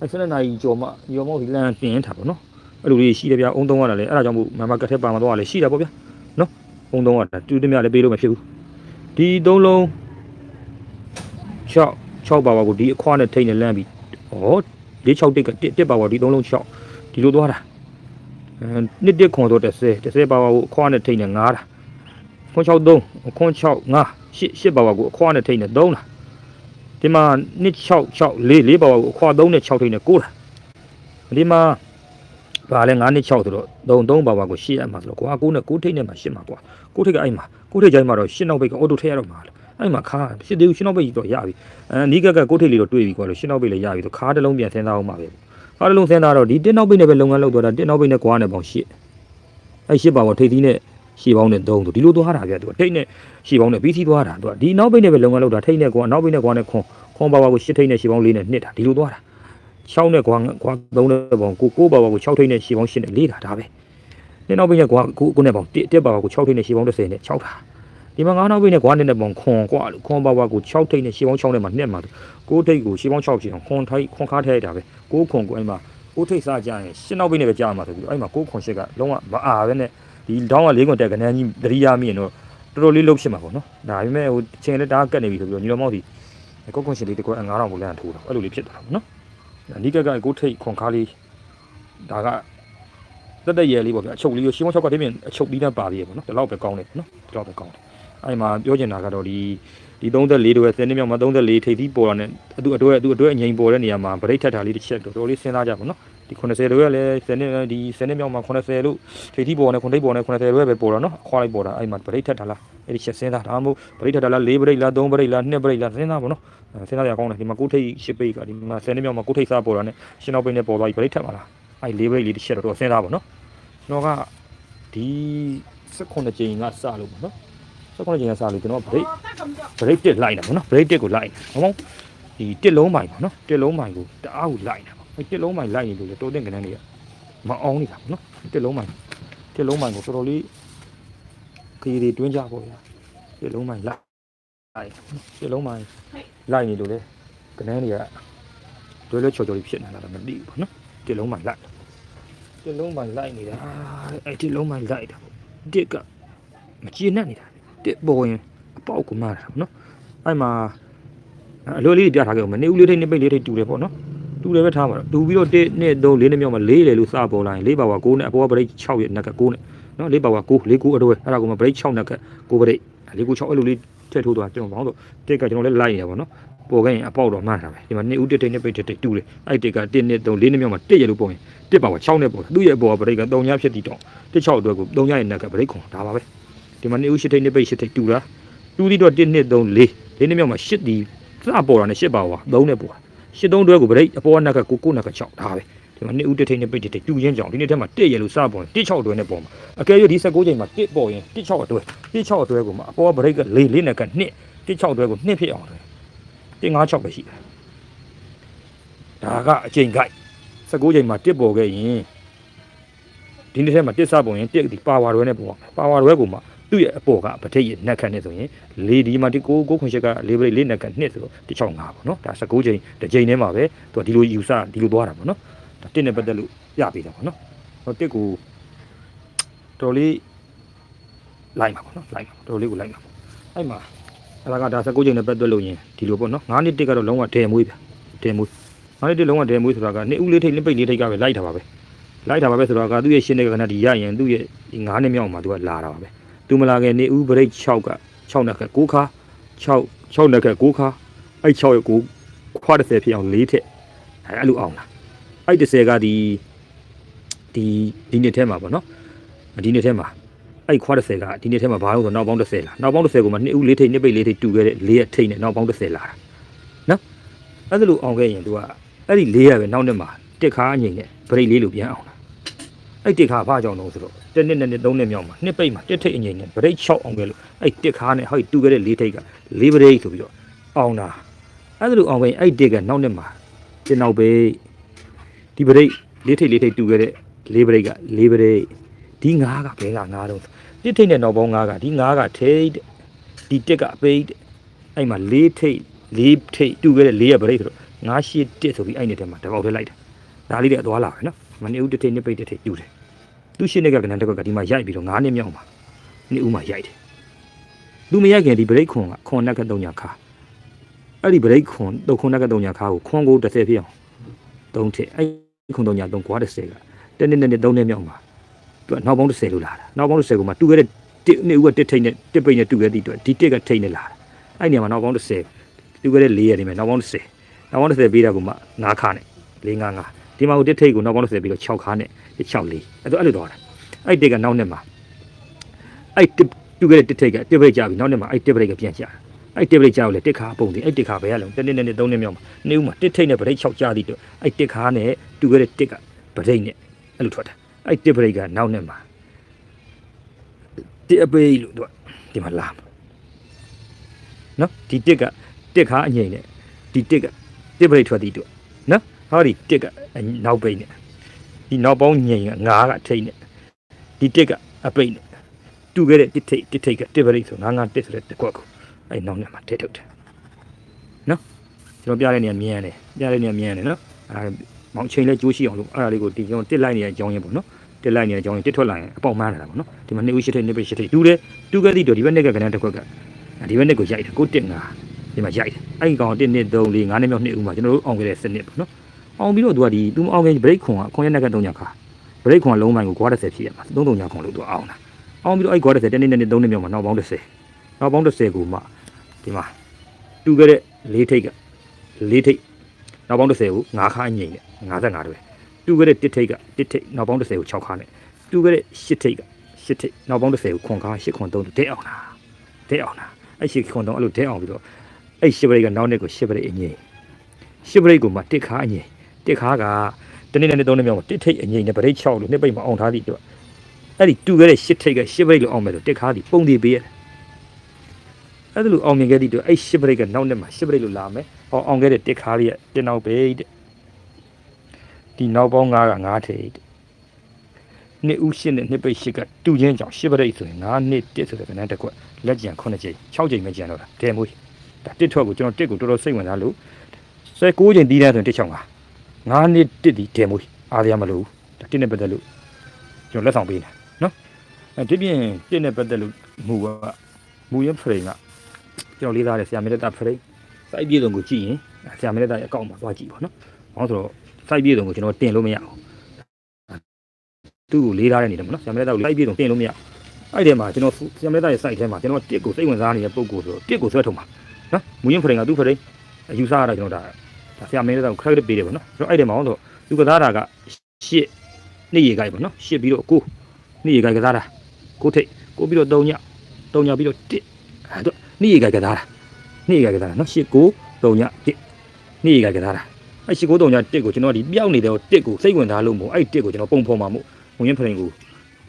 အဲ့12နာရီကျော်မှညော်မောက်ဒီလန်တင်ထားပေါ့နော် အဲ့လိုလေးရှိတယ်ဗျာအုံသုံးရတာလေအဲ့ဒါကြောင့်မို့မမကတ်ထက်ပါမတော့လည်းရှိတာပေါ့ဗျာနော်အုံသုံးရတာတူတမြလည်းပေးလို့မဖြစ်ဘူးဒီသုံးလုံး6 6ပါဝါကိုဒီအခွားနဲ့ထိတ်နေလမ်းပြီးဩ၄6တိတ်ကတစ်တစ်ပါဝါဒီသုံးလုံး6ဒီလိုသွားတာအဲနှစ်တစ်ခွန်တော့30 30ပါဝါကိုအခွားနဲ့ထိတ်နေ9တာခွန်63ခွန်6 5 8 8ပါဝါကိုအခွားနဲ့ထိတ်နေ3တာဒီမှာနှစ်6 6 4 4ပါဝါကိုအခွား3နဲ့6ထိတ်နေ9တာဒီမှာ ပါလဲ9နှစ်6ဆိုတော့3 3ပါဝါကို8အမှာဆိုတော့ကွာ9နဲ့9ထိတ်နဲ့မှာ8မှာကွာ9ထိတ်ကအဲ့မှာ9ထိတ်ချိုင်းမှာတော့8နောက်ဘိတ်ကအော်တိုထည့်ရတော့မှာလားအဲ့မှာခါရှစ်သေးဘူးရှင်းနောက်ဘိတ်ကြီးတော့ရပြီအဲနီးကက်ကကိုထိတ်လေးတော့တွေးပြီကွာလို့ရှင်းနောက်ဘိတ်လည်းရပြီဆိုခါတစ်လုံးပြန်ဆင်းသားအောင်ပါပဲခါတစ်လုံးဆင်းသားတော့ဒီတစ်နောက်ဘိတ်နဲ့ပဲလုပ်ငန်းလုပ်တော့တာတစ်နောက်ဘိတ်နဲ့ကွာနဲ့ပေါင်းရှစ်အဲ့ရှစ်ပါဝါထိတ်သီးနဲ့ရှည်ပေါင်းနဲ့3ဆိုဒီလိုသွားတာဗျာသူကထိတ်နဲ့ရှည်ပေါင်းနဲ့ပြီးစီးသွားတာသူကဒီနောက်ဘိတ်နဲ့ပဲလုပ်ငန်းလုပ်တာထိတ်နဲ့ကွာနောက်ဘိတ်နဲ့ကွာနဲ့ခွန်ခွန်ပါဝါကိုရှစ်ထိတ်နဲ့ရှည်ပေါင်း၄နဲ့နှစ်တာဒီလိုသွားတာ 6နဲ့ကွာကွာ3နဲ့ပေါင်းကို9ပါဝါကို6ထိတ်နဲ့ရှည်ပေါင်း8နဲ့4တာဒါပဲနှစ်နောက်ဘိတ်နဲ့ကွာကို9နဲ့ပေါင်း1တက်ပါဝါကို6ထိတ်နဲ့ရှည်ပေါင်း10နဲ့6တာဒီမှာ9နောက်ပိတ်နဲ့ကွာနဲ့နဲ့ပုံခွန်ကွာလို့ခွန်ပါပါကို6ထိတ်နဲ့ရှေးပေါင်း6နဲ့မှာနှစ်မှာ6ထိတ်ကိုရှေးပေါင်း6ဖြစ်အောင်ခွန်ထိုက်ခွန်ခါထဲတာပဲ6ခွန်ကိုအဲ့မှာ6ထိတ်စားကြရင်10နောက်ပိတ်နဲ့ပဲကြာမှာဆိုပြီးအဲ့မှာ6ခွန်ရှစ်ကလုံးဝမအားပဲနဲ့ဒီတောင်းက၄ခွန်တက်ကနေကြီးတတိယမိရင်တော့တော်တော်လေးလှုပ်ဖြစ်မှာပေါ့နော်ဒါပေမဲ့ဟိုချင်းလက်တားကတ်နေပြီဆိုပြီးတော့ညီတော်မောက်ဒီ6ခွန်ရှစ်လေးတကွ9000ကိုလမ်းထိုးတာအဲ့လိုလေးဖြစ်သွားတာပေါ့နော် အနိကက6ထိတ်ခွန်ခါလေးဒါကတက်တက်ရဲလေးပေါ့ဗျာအချုပ်လေးကိုရှေးပေါင်း6ကတည်းကအချုပ်လေးနဲ့ပါသေးရပေါ့နော်ဒီလောက်ပဲကောင်းတယ်နော်ဒီလောက်ပဲကောင်းတယ်အဲ့မှာပြောချင်တာကတော့ဒီဒီ34တို့ရဲ့10နှစ်မြောက်မှာ34ထိပ်သီးပေါ်တာနဲ့အတူအတွဲအတူအတွဲအငိမ်ပေါ်တဲ့နေရာမှာဗရိတ်ထက်တာလေးတစ်ချက်တော်တော်လေးစဉ်းစားကြပါတော့ ဒီ90တို့ရဲ့လည်း10နှစ်ဒီ10နှစ်မြောက်မှာ90လို့ထိပ်သီးပေါ်နဲ့ခွန်ထိပ်ပေါ်နဲ့90တို့ရဲ့ပဲပေါ်တာနော်အခွာလိုက်ပေါ်တာအဲ့မှာဗရိတ်ထက်တာလားအဲ့ဒီချက်စဉ်းစားဒါမှမဟုတ်ဗရိတ်ထက်တာလား4ဗရိတ်လား3ဗရိတ်လား2ဗရိတ်လားစဉ်းစားပါတော့စဉ်းစားရကောင်းတယ်ဒီမှာကိုထိပ်ရှစ်ပိတ်ကဒီမှာ10နှစ်မြောက်မှာကိုထိပ်စားပေါ်တာနဲ့ရှင်းနောက်ပိတ်နဲ့ပေါ်သွားပြီဗရိတ်ထက်ပါလားအဲ့4ဗရိတ်လေးတစ်ချက်တော့တော်စဉ်းစားပါနော်ကျွန်တော်ကဒီ18ကြိမ်ကစလို့ပေါ့နော်၁၉ကျင်းကစားလို့ကျွန်တော် break break တစ်လိုက်တာပေါ့နော် break တစ်ကိုလိုက်တာဟုတ်မဟုတ်ဒီတစ်လုံးပိုင်းပေါ့နော်တစ်လုံးပိုင်းကိုတအားကိုလိုက်တာပေါ့အဲ တစ်လုံးပိုင်းလိုက်နေလို့လေတိုးတဲ့ကနန်းတွေကမအောင်နေတာပေါ့နော်တစ်လုံးပိုင်းတစ်လုံးပိုင်းကိုတော်တော်လေးခရီးတွေတွင်းကြပေါ့ဗျာတစ်လုံးပိုင်းလိုက်လိုက်တစ်လုံးပိုင်းလိုက်နေလို့လေကနန်းတွေကလွယ်လွယ်ချော်ချော်လေးဖြစ်နေတာတော့မသိဘူးပေါ့နော်တစ်လုံးပိုင်းလိုက်တစ်လုံးပိုင်းလိုက်နေတာအဲတစ်လုံးပိုင်းလိုက်တာပေါ့တစ်ကမကျေနပ်နေတာတစ်ပေါ်ရင်အပေါက်ကိုမားတာနော်အဲ့မှာအလွယ်လေးပြထားခဲ့အောင်မနေဦးလေးထိတ်နေပိတ်လေးထိတ်တူတယ်ပေါ့နော် တူတယ်ပဲထားပါတော့တူပြီးတော့1 2 3 4နဲ့မြောက်မှာ4လေလို့စပေါ်လာရင်4ပါဝါ9နဲ့အပေါ်ကဗရိတ်6ရဲ့နက်က9နဲ့နော်4ပါဝါ9 4 9အတွဲအဲ့ဒါကိုမှဗရိတ်6နက်က9ဗရိတ်4 9 6အဲ့လိုလေးထည့်ထိုးသွားကျွန်တော်ဘောင်းတော့တစ်ကကျွန်တော်လည်းလိုက်နေပါတော့ပေါ်ခဲ့ရင်အပေါက်တော့မှန်းတာပဲဒီမှာ2ဦးတစ်ထိတ်နဲ့ပိတ်ထိတ်တူတယ်အဲ့တစ်က1 2 3 4နဲ့မြောက်မှာ1ရဲ့လို့ပေါ်ရင်1ပါဝါ6နဲ့ပေါ်သူ့ရဲ့အပေါ်ကဗရိတ်က3ညဖြစ်တည်တော့1 6အတွက်ကို3ညရဲ့နက်ကဗရိတ်ခွန်ဒါပါပဲဒီမှာနေဦးရှစ်ထိတ်နေပိတ်ရှစ်ထိတ်တူတာတူပြီးတော့1 2 3 4လေးနှစ်မြောက်မှာရှစ်ဒီစပေါ်တာနဲ့ရှစ်ပါဝါ3နဲ့ပေါ်တာ ရှစ်3တွဲကိုဗရိတ်အပေါ်ကနက်ကကိုကိုနက်က6ဒါပဲဒီမှာနေဦးတစ်ထိတ်နေပိတ်တစ်ထိတ်တူရင်းကြောင်ဒီနေ့ထဲမှာ1ရလို့စပေါ်ရင်1 6တွဲနဲ့ပေါ်မှာအကယ်၍ဒီ19ချိန်မှာ1ပေါ်ရင်1 6အတွဲ1 6အတွဲကိုမှာအပေါ်ကဗရိတ်က4 4နက်က2 1 6တွဲကို2ဖြစ်အောင်တယ်1 5 6ပဲရှိတယ်ဒါကအချိန်ကြိုက်19ချိန်မှာ1ပေါ်ခဲ့ရင်ဒီနေ့ထဲမှာ1စပေါ်ရင်1ဒီပါဝါတွဲနဲ့ပေါ်ပါဝါတွဲကိုမှာ သူ့ရဲ့အပေါ်ကပထိတ်ရဲ့နက်ခတ်နဲ့ဆိုရင်လေဒီမှာဒီကိုကိုခွန်ချက်ကလေးပရိတ်လေးနက်ခတ်နှစ်ဆိုတော့165ပေါ့နော်ဒါ19ချိန်တစ်ချိန်ထဲမှာပဲသူကဒီလိုယူဆဒီလိုသွားတာပေါ့နော်ဒါတစ်နဲ့ပတ်သက်လို့ရပြီတာပေါ့နော်ဟောတစ်ကိုတော်လေးလိုက်မှာပေါ့နော်လိုက်မှာတော်တော်လေးကိုလိုက်မှာအဲ့မှာအဲ့ဒါကဒါ19ချိန်နဲ့ပတ်သက်လို့ရင်ဒီလိုပေါ့နော်9နှစ်တစ်ကတော့လုံးဝဒဲမွေးဗျဒဲမွေး9နှစ်တစ်လုံးဝဒဲမွေးဆိုတာကနှစ်ဦးလေးထိတ်နှစ်ပိတ်လေးထိတ်ကပဲလိုက်တာပါပဲလိုက်တာပါပဲဆိုတော့ကသူ့ရဲ့ရှင်းတဲ့ကဏ္ဍဒီရရင်သူ့ရဲ့ဒီ9နှစ်မြောက်မှာသူကလာတာပါပဲ သူမလာခင်နှစ်ဦးဘရိတ်6က6နှစ်ခက်6ခါ6 6နှစ်ခက်6ခါအဲ့6ရဲ့9ခွာ30ဖြစ်အောင်၄ထက်အဲ့အဲ့လိုအောင်လားအဲ့30ကဒီဒီဒီနှစ်ထဲမှာပေါ့နော်ဒီနှစ်ထဲမှာအဲ့ခွား30ကဒီနေ့ထဲမှာဘာလို့ဆိုနောက်ပေါင်း30လာနောက်ပေါင်း30ကိုမှနှစ်ဦးလေးထိတ်နှစ်ပိတ်လေးထိတ်တူခဲ့တဲ့လေးရက်ထိတ်နဲ့နောက်ပေါင်း30လာတာနော်အဲ့ဒါလို့အောင်ခဲ့ရင် तू ကအဲ့ဒီလေးရက်ပဲနောက်နှစ်မှာတက်ခါအငိမ့်နဲ့ဗရိတ်လေးလိုပြန်အောင်လာအဲ့တက်ခါဘာကြောင့်တော့ဆိုတော့ တစ်နှစ်နဲ့နှစ်သုံးနှစ်မြောက်မှာနှစ်ပိတ်မှာတက်ထိတ်အငိမ့်နဲ့ဗရိတ်6အောင်ခဲ့လို့အဲ့တက်ခါနဲ့ဟိုတူခဲ့တဲ့လေးထိတ်ကလေးဗရိတ်ဆိုပြီးတော့အောင်တာအဲ့ဒါလို့အောင်ခဲ့ရင်အဲ့တက်ကနောက်နှစ်မှာတင်နောက်ပဲဒီဗရိတ်လေးထိတ်လေးထိတ်တူခဲ့တဲ့လေးဗရိတ်ကလေးဗရိတ်ဒီငါးကဘဲကငါးတော့တစ်ထိတ်နဲ့နောက်ပေါင်း9ကဒီ9ကထိတ်တဲ့ဒီတစ်ကအပိတ်တဲ့အဲ့မှာ၄ထိတ်၄ထိတ်တူခဲ့တဲ့၄ရပရိတ်ဆိုတော့9ရှစ်တစ်ဆိုပြီးအဲ့နေထဲမှာတပေါက်ထဲလိုက်တာဒါလေးတွေအသွားလာပဲနော်မနေဦးတစ်ထိတ်နှစ်ပိတ်တစ်ထိတ်တူတယ် သူရှင်းတဲ့ကကဏ္ဍတစ်ခွက်ကဒီမှာရိုက်ပြီးတော့9နှစ်မြောက်မှာနှစ်ဦးမှာရိုက်တယ်သူမရိုက်ခင်ဒီပရိတ်ခွန်ကခွန်နက်က3ညာခါအဲ့ဒီပရိတ်ခွန်တုတ်ခွန်နက်က3ညာခါကိုခွန်ကို30ဖြစ်အောင်3ထစ်အဲ့ခွန်3ညာ3ကွာ30ကတနေ့နေ့3နှစ်မြောက်မှာသူကနောက်ပေါင်း30လို့လာတာနောက်ပေါင်း30ကိုမှတူခဲ့တဲ့တစ်နှစ်ဦးကတစ်ထိတ်နဲ့တစ်ပိတ်နဲ့တူခဲ့တဲ့အတွက်ဒီတစ်ကထိတ်နဲ့လာတာအဲ့နေရာမှာနောက်ပေါင်း30တူခဲ့တဲ့4ရက်နေမယ်နောက်ပေါင်း30နောက်ပေါင်း30ပေးတာကမှ9ခါနဲ့4 5 5 ဒီမှာကိုတစ်ထိတ်ကိုနောက်ပေါင်း30ပြီးတော့6ခါနဲ့6 4အဲ့တော့အဲ့လိုတော့တာအဲ့တစ်ကနောက်နှစ်မှာအဲ့တစ်တူခဲ့တဲ့တစ်ထိတ်ကတစ်ပိတ်ကြပြီနောက်နှစ်မှာအဲ့တစ်ပိတ်ကပြန်ကြတာအဲ့တစ်ပိတ်ကြောက်လေတစ်ခါပုံတယ်အဲ့တစ်ခါပဲရလုံးတစ်နှစ်နဲ့သုံးနှစ်မြောက်မှာနေ့ဦးမှာတစ်ထိတ်နဲ့ပရိတ်6ကြသည့်အတွက်အဲ့တစ်ခါနဲ့တူခဲ့တဲ့တစ်ကပရိတ်နဲ့အဲ့လိုထွက်တာအဲ့တစ်ပရိတ်ကနောက်နဲ့မှာတစ်အပိတ်လို့သူကဒီမှာလာမှာနော်ဒီတစ်ကတစ်ခါအငိမ့်နဲ့ဒီတစ်ကတစ်ပရိတ်ထွက်သည်သူကနော် ဟောဒီတစ်ကနောက်ပိတ်နဲ့ဒီနောက်ပေါင်းငိမ့်ကငါးကထိတ်နဲ့ဒီတစ်ကအပိတ်နဲ့တူခဲ့တဲ့တစ်ထိတ်တစ်ထိတ်ကတစ်ပရိတ်ဆိုငါးငါးတစ်ဆိုတဲ့တစ်ကွက်ကိုအဲ့နောက်နဲ့မှာထည့်ထုတ်တယ်နော်ကျွန်တော်ပြတဲ့နေရာမြင်ရတယ်ပြတဲ့နေရာမြင်ရတယ်နော်အဲမောင်ချိန်လဲကြိုးရှိအောင်လို့အဲ့ဒါလေးကိုဒီကျွန်တော်တစ်လိုက်နေတဲ့အကြောင်းရင်းပေါ့နော်တစ်လိုက်နေတဲ့အကြောင်းရင်းတစ်ထွက်လာရင်အပေါက်မှန်းလာတာပေါ့နော်ဒီမှာနှစ်ဦးရှိတဲ့နှစ်ပိတ်ရှိတဲ့တူတယ်တူခဲ့သည့်တော့ဒီဘက်နှစ်ကကဏ္ဍတစ်ခွက်ကဒီဘက်နှစ်ကိုရိုက်တယ်ကိုတစ်ငါဒီမှာရိုက်တယ်အဲ့ဒီကောင်1 2 3 4 5နှစ်မြောက်နှစ်ဦးမှာကျွန်တော်တို့အောင်ခဲ့တဲ့စနစ်ပေါ့နော် အောင်ပြီးတော့သူကဒီသူမအောင်ခင်ဘရိတ်ခွန်ကခွန်ရနက်က3ညခါဘရိတ်ခွန်ကလုံးပိုင်းကိုကွာ30ဖြစ်ရမှာ3 3ညခွန်လို့သူအောင်တာအောင်ပြီးတော့အဲ့ကွာ30တနေ့နေ့3နှစ်မြောက်မှာနောက်ပေါင်း30နောက်ပေါင်း30ကိုမှဒီမှာတူခဲ့တဲ့၄ထိတ်က၄ထိတ်နောက်ပေါင်း30ကို9ခါအငိမ့်နဲ့55တွေတူခဲ့တဲ့တစ်ထိတ်ကတစ်ထိတ်နောက်ပေါင်း30ကို6ခါနဲ့တူခဲ့တဲ့8ထိတ်က8ထိတ်နောက်ပေါင်း30ကိုခွန်ခါ8ခွန်3လို့တဲအောင်လားတဲအောင်လားအဲ့8ခွန်3အဲ့လိုတဲအောင်ပြီးတော့အဲ့8ပရိတ်ကနောက်နေ့ကို8ပရိတ်အငိမ့်8ပရိတ်ကိုမှတစ်ခါအငိမ့် တစ်ခါကတနေ့နဲ့3နေ့မြောက်မှာတစ်ထိတ်အငိမ့်နဲ့ပရိတ်6လို့နှစ်ပိတ်မှာအောင်ထားသည့်အတွက်အဲ့ဒီတူခဲ့တဲ့8ထိတ်က8ပရိတ်လို့အောင်မယ်လို့တစ်ခါဒီပုံတည်ပေးရတယ်အဲ့ဒါလိုအောင်မြင်ခဲ့သည့်အတွက်အဲ့8ပရိတ်ကနောက်နေ့မှာ8ပရိတ်လို့လာမယ်ဟောအောင်ခဲ့တဲ့တစ်ခါလေးကတင်နောက်ပဲတဲ့ဒီနောက်ပေါင်း9က9ထိပ်နှစ်ဦးရှင်းနဲ့နှစ်ပိတ်ရှစ်ကတူချင်းကြောင့်ရှစ်ပရိတ်ဆိုရင်9နှစ်တစ်ဆိုတဲ့ကဏ္ဍတစ်ခွက်လက်ကျန်9ချိန်6ချိန်ပဲကျန်တော့တာဒဲမွေးဒါတစ်ထွက်ကိုကျွန်တော်တစ်ကိုတော်တော်စိတ်ဝင်စားလို့16ချိန်တီးတဲ့ဆိုရင်တစ်ချောင်းပါ 9နှစ်တစ်ဒီဒဲမွေးအားရမလို့ဒါတစ်နဲ့ပတ်သက်လို့ကျွန်တော်လက်ဆောင်ပေးတယ်နော်အဲဒီပြင်တစ်နဲ့ပတ်သက်လို့မူကမူရဖရိန်ကကျွန်တော်လေးသားတယ်ဆရာမလက်တာဖရိန်စိုက်ပြေဆုံးကိုကြည့်ရင်ဆရာမလက်တာရဲ့အကောင့်မှာသွားကြည့်ပါနော်ဘာလို့ဆိုတော့စိုက်ပြေဆုံးကိုကျွန်တော်တင်လို့မရဘူးသူ့ကိုလေးထားတဲ့နေတယ်မနော်ဆရာမလက်တောက်စိုက်ပြေဆုံးတင်လို့မရဘူးအဲ့ဒီမှာကျွန်တော်ဆရာမလက်တောက်ရဲ့ site ထဲမှာကျွန်တော်တစ်ကိုစိတ်ဝင်စားနေတဲ့ပုံကိုဆိုတော့တစ်ကိုဆွဲထုံပါနော်မူရင်ဖရင်ကသူ့ဖရင်အယူဆရတာကျွန်တော်ဒါဒါ ဆရာမလက်တောက် credit ပေးတယ်ပေါ့နော်ကျွန်တော်အဲ့ဒီမှာဟောဆိုသူကစားတာကရှစ်နှစ်ရေကိုက်ပေါ့နော်ရှစ်ပြီးတော့ကိုနှစ်ရေကိုက်ကစားတာကိုထိတ်ကိုပြီးတော့3ည3ညပြီးတော့တစ်အဲ့တော့နှစ်ရေကိုက်ကစားတာနှစ်ရေကိုက်ကစားတာနော်ရှစ်ကို3ညတစ်နှစ်ရေကိုက်ကစားတာအဲ့ရှိကိုတုံညာတစ်ကိုကျွန်တော်ဒီပျောက်နေတဲ့တစ်ကိုစိတ်ဝင်စားလို့မို့အဲ့တစ်ကိုကျွန်တော်ပုံဖော်မှာမို့ဝင်ရင်ဖရင်ကို